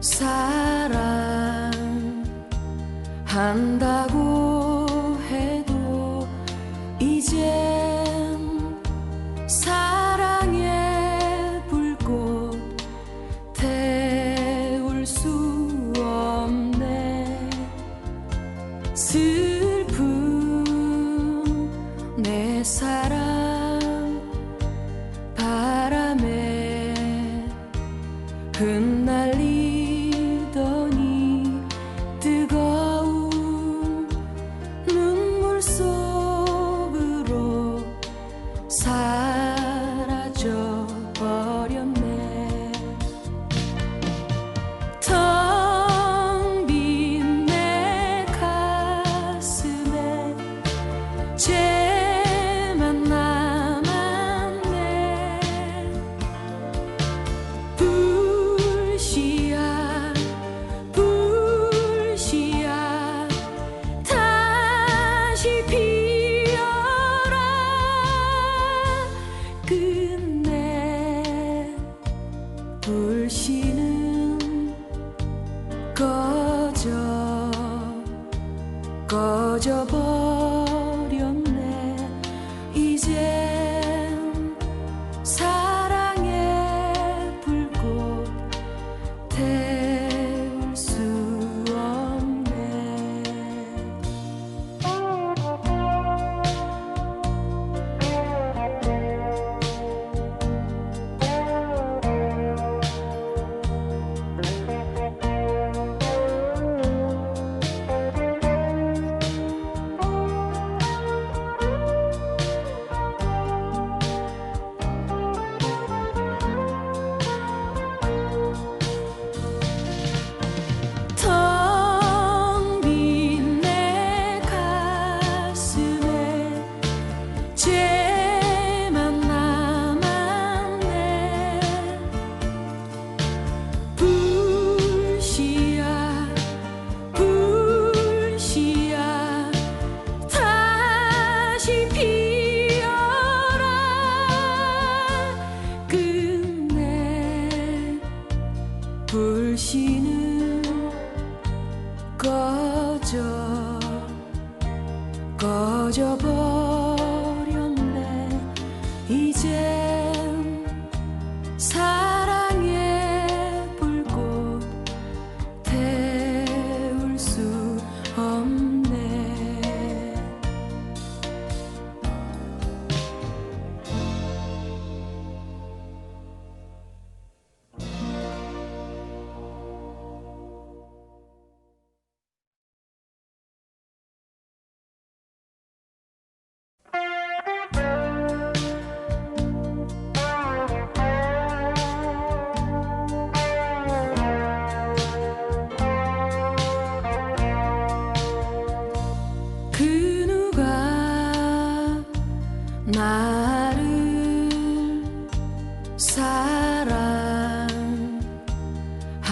사랑한다고 해도 이젠 사랑의 불꽃 태울 수 없네. 슬픈 내 사랑 바람에 흩날리 爱。高脚杯。死ぬ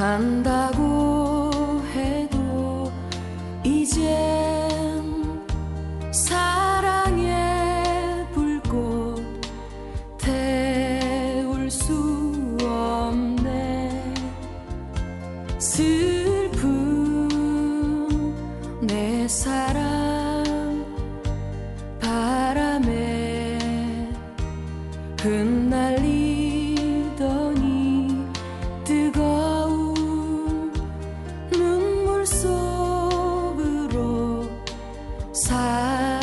한다고 해도 이젠 사랑의 불꽃 태울 수 없네. 슬픈 내 사랑 바람에 흩날리 side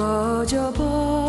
我就不